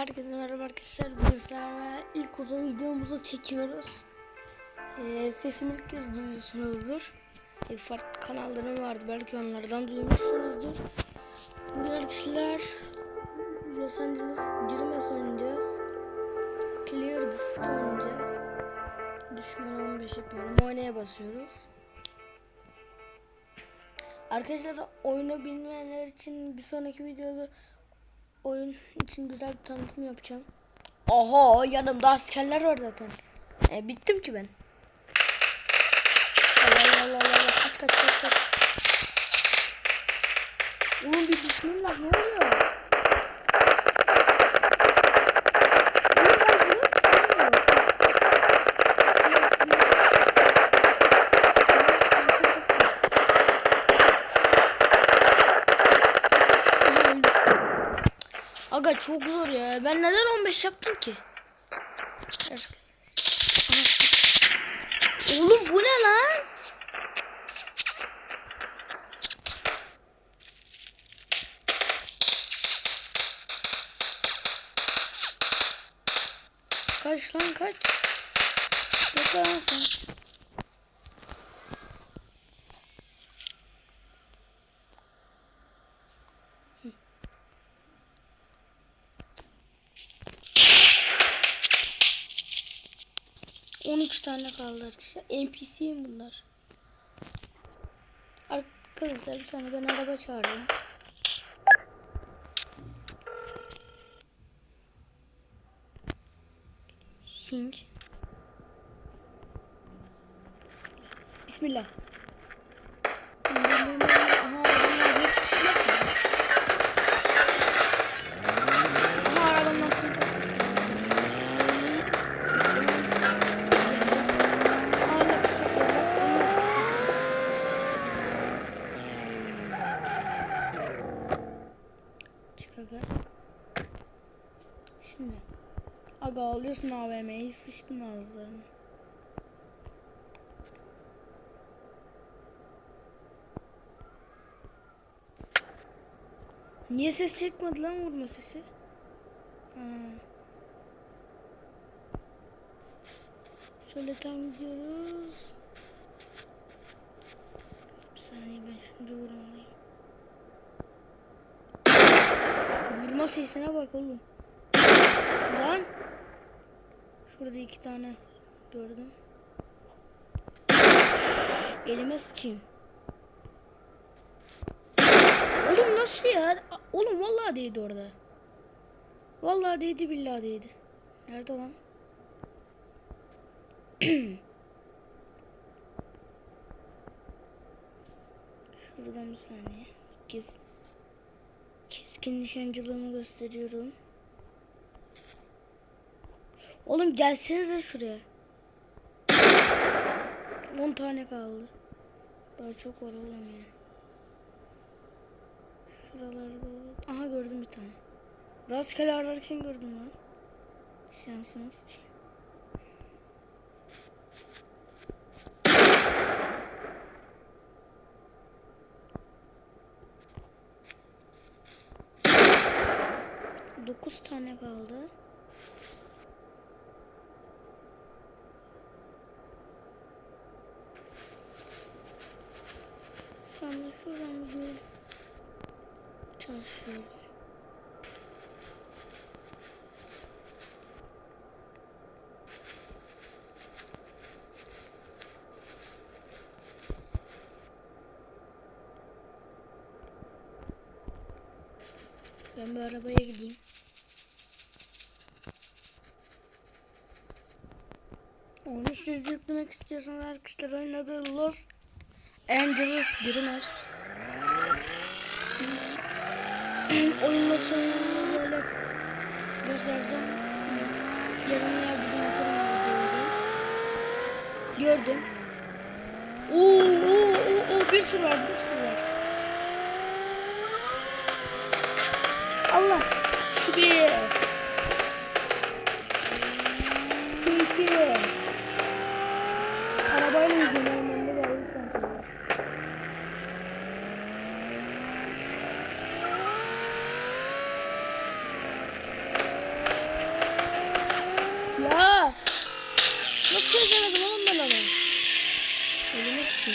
Herkese merhaba arkadaşlar. Bugün sizlerle ilk uzun videomuzu çekiyoruz. Ee, sesimi ilk kez duyuyorsunuzdur. Ee, farklı kanallarım vardı. Belki onlardan duymuşsunuzdur. Bugün arkadaşlar Los Angeles Dreamers oynayacağız. Clear the City oynayacağız. Düşman 15 yapıyorum. Oynaya basıyoruz. Arkadaşlar oyunu bilmeyenler için bir sonraki videoda oyun için güzel bir tanıtım yapacağım. Oha yanımda askerler var zaten. E, bittim ki ben. Allah Allah Allah kaç kaç kaç kaç. Oğlum bir bismillah ne oluyor? Oğlum ben bunu istemiyorum. Aha, öldüm. Aga çok zor ya. Ben neden 15 yaptım ki? Oğlum bu ne lan? Kaç lan kaç? Yok lan sen. On iki tane kaldı arkadaşlar. NPC'yim bunlar. Arkadaşlar bir saniye ben araba çağırdım. King. Bismillah. Sıçtın ağızlarına. Niye ses çekmedi lan vurma sesi? Ha. Şöyle tam gidiyoruz. Bir saniye ben şimdi vurmalıyım. Vurma sesine bak oğlum. Lan. Şurada iki tane gördüm. Elime sıçayım. Oğlum nasıl ya? Oğlum vallahi değdi orada. Vallahi değdi billahi değdi. Nerede lan? Şuradan bir saniye. Kes keskin nişancılığımı gösteriyorum. Oğlum gelsenize şuraya. 10 tane kaldı. Daha çok var oğlum ya. Şuralarda. Aha gördüm bir tane. Rastgele ararken gördüm lan. Şansıma sıçayım. Dokuz tane kaldı. Şu anda şuradan bir çalışıyorum. Ben bir arabaya gideyim. Onu siz yüklemek istiyorsanız arkadaşlar adı Los Angeles Dreamers. Oyun nasıl oynanıyor böyle göstereceğim. Yarın veya bugün açarım o videoyu. Gördüm. Oo, oo, oo, oo, bir sürü var, bir sürü var. Allah.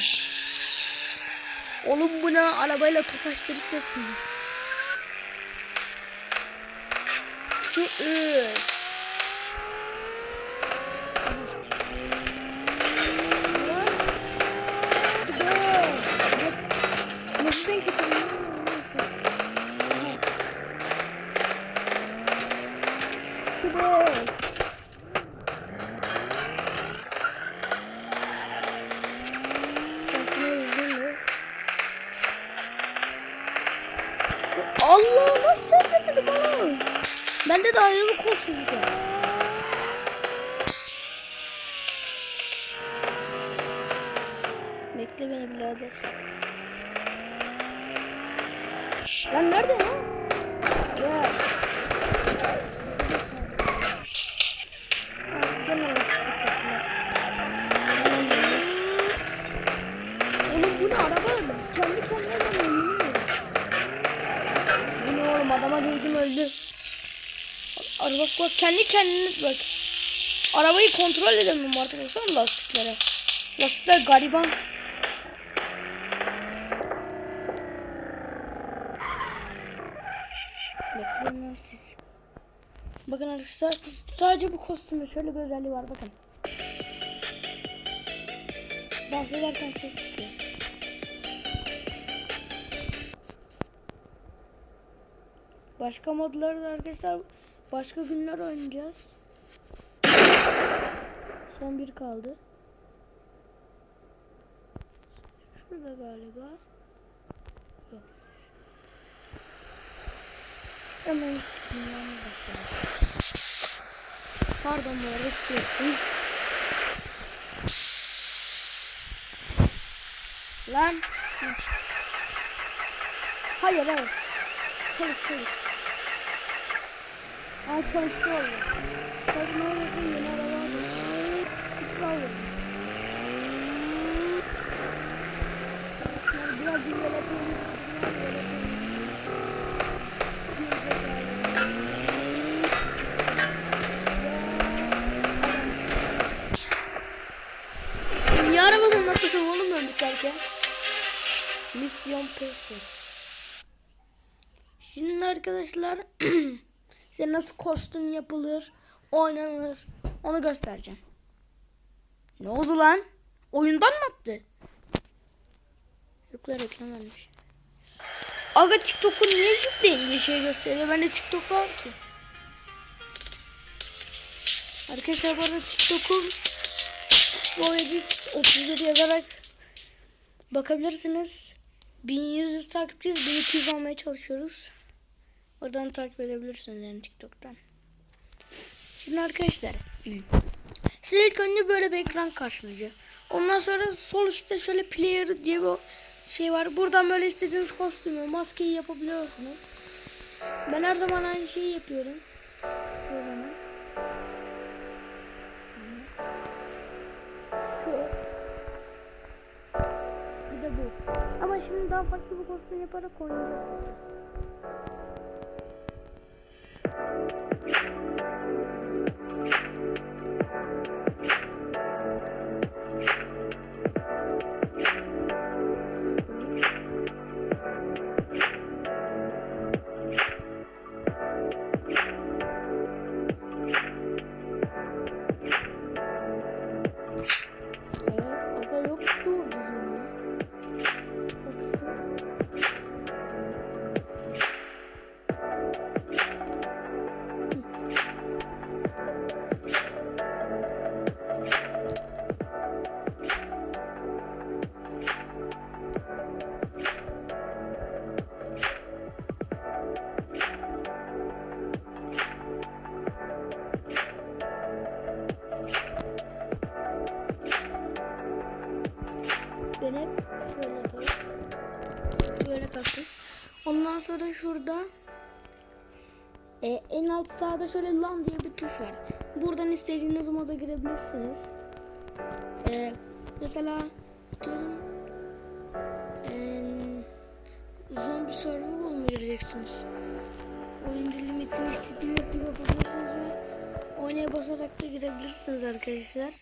Sıçayım. Oğlum bu ne? Arabayla topaştırıp yapıyor. Şu üç. Şu beş. Thank you. Kendi kendine bak. Arabayı kontrol edemiyorum artık baksana lastiklere. Lastikler gariban. Bekleyin siz. Bakın arkadaşlar sadece bu kostümde şöyle bir özelliği var bakın. Dans ederken ses çıkıyor. Başka modları da arkadaşlar başka günler oynayacağız. Son bir kaldı. Şurada galiba. Yok. Hemen lan bakalım. Pardon bu arada küfür ettim. Lan. Hayır hayır. Çalış çalış. Aa çalıştı oldu. Çalışma oldu yeni araba aldım. Sıkı aldım. Yani biraz bir yere koyayım. Biraz arabadan atlasam oğlum ben biterken? Misyon pesi. Şimdi arkadaşlar size nasıl kostüm yapılır, oynanır onu göstereceğim. Ne oldu lan? Oyundan mı attı? Yoklar reklam vermiş. Aga TikTok'u niye yükleyin diye şey gösteriyor. Bende TikTok var ki. Arkadaşlar bu arada TikTok'um Boyacık 31 yazarak bakabilirsiniz. 1100 takipçiyiz. 1200 olmaya çalışıyoruz. Oradan takip edebilirsiniz yani TikTok'tan. Şimdi arkadaşlar. Size ilk önce böyle bir ekran karşılayacak. Ondan sonra sol üstte şöyle player diye bir şey var. Buradan böyle istediğiniz kostümü, maskeyi yapabiliyorsunuz. Ben her zaman aynı şeyi yapıyorum. Buradan. Şu. Bir de bu. Ama şimdi daha farklı bir kostüm yaparak oynayacağız. Thank you. E, en alt sağda şöyle lan diye bir tuş var. Buradan istediğiniz moda girebilirsiniz. E, mesela atıyorum e, zombi survival mı gireceksiniz? Oyuncu limitini istediğiniz gibi yapabilirsiniz ve oynaya basarak da girebilirsiniz arkadaşlar.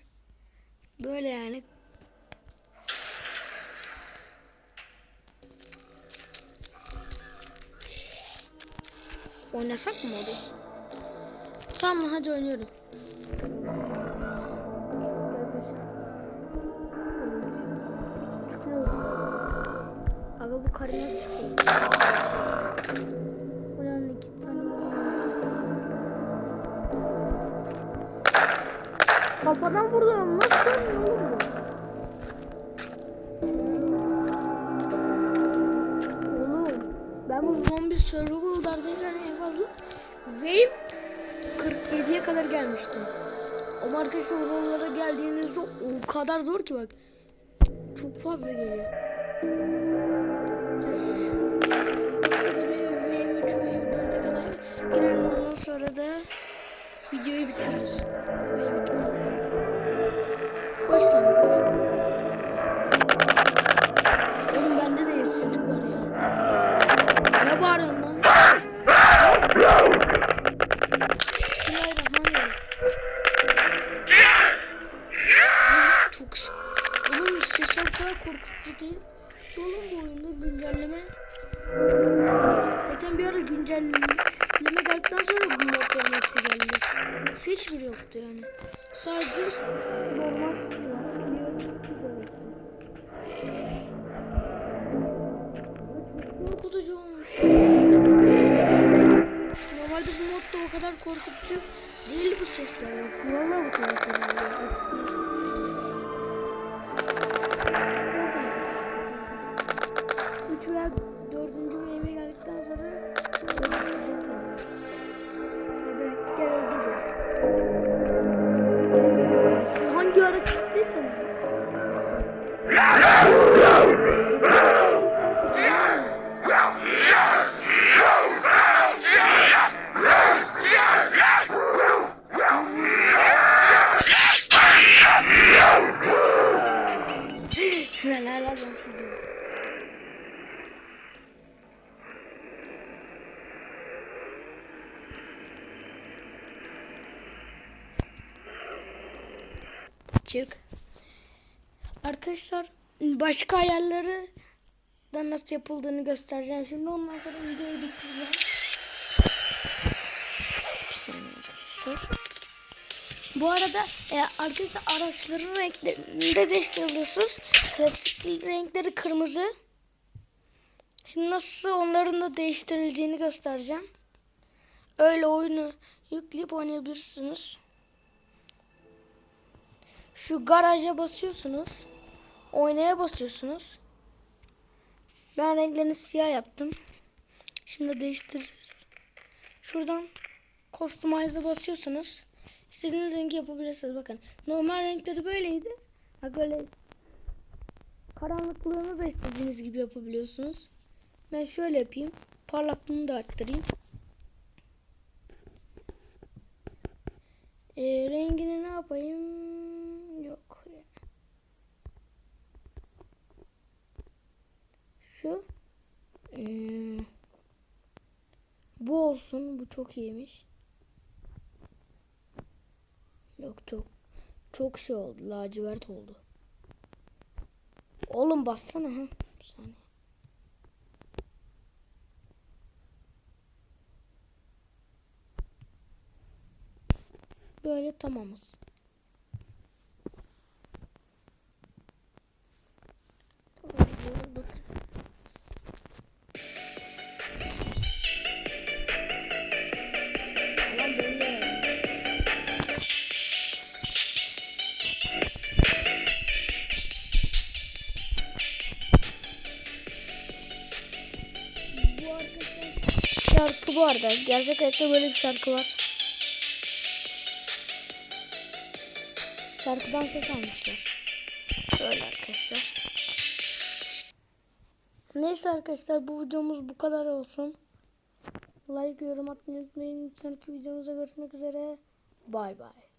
Böyle yani. Oynasak mı modu? Tamam hadi oynuyorum. Aga bu karına çıkıyor. Kafadan vurdum. Nasıl oldu? Oğlum ben bu zombi survival'da arkadaşlar wave 47'ye kadar gelmiştim. Ama arkadaşlar oralara geldiğinizde o kadar zor ki bak. Çok fazla geliyor. Noktada bir wave 3 wave 4'e kadar girelim ondan sonra da videoyu bitiririz. Wave 2'deyiz. Normal var. Clear. Çok korkutucu olmuş. Normalde bu o kadar korkutucu değil bu sesler. Bak, Vallahi bu kadar korkutucu. Sử. Çık. Arkadaşlar başka ayarları da nasıl yapıldığını göstereceğim. Şimdi ondan sonra videoyu bitireceğim. Bir saniye arkadaşlar. Bu arada e, arkadaşlar araçların renklerini de değiştirebiliyorsunuz. Klasik renkleri kırmızı. Şimdi nasıl onların da değiştirildiğini göstereceğim. Öyle oyunu yükleyip oynayabilirsiniz. Şu garaja basıyorsunuz. Oynaya basıyorsunuz. Ben renklerini siyah yaptım. Şimdi değiştiririz. Şuradan Customize'a basıyorsunuz. İstediğiniz rengi yapabilirsiniz. Bakın normal renkleri böyleydi. Ha böyle karanlıklığını da istediğiniz gibi yapabiliyorsunuz. Ben şöyle yapayım. Parlaklığını da arttırayım. Ee, rengini ne yapayım? Yok. Şu. Ee, bu olsun. Bu çok iyiymiş. Yok çok çok şey oldu. Lacivert oldu. Oğlum bassana ha. Bir saniye. Böyle tamamız. Şarkı bu arada. Gerçek hayatta böyle bir şarkı var. Şarkıdan ses almışlar. Böyle arkadaşlar. Neyse arkadaşlar bu videomuz bu kadar olsun. Like, yorum atmayı unutmayın. Sonraki videomuzda görüşmek üzere. Bay bay.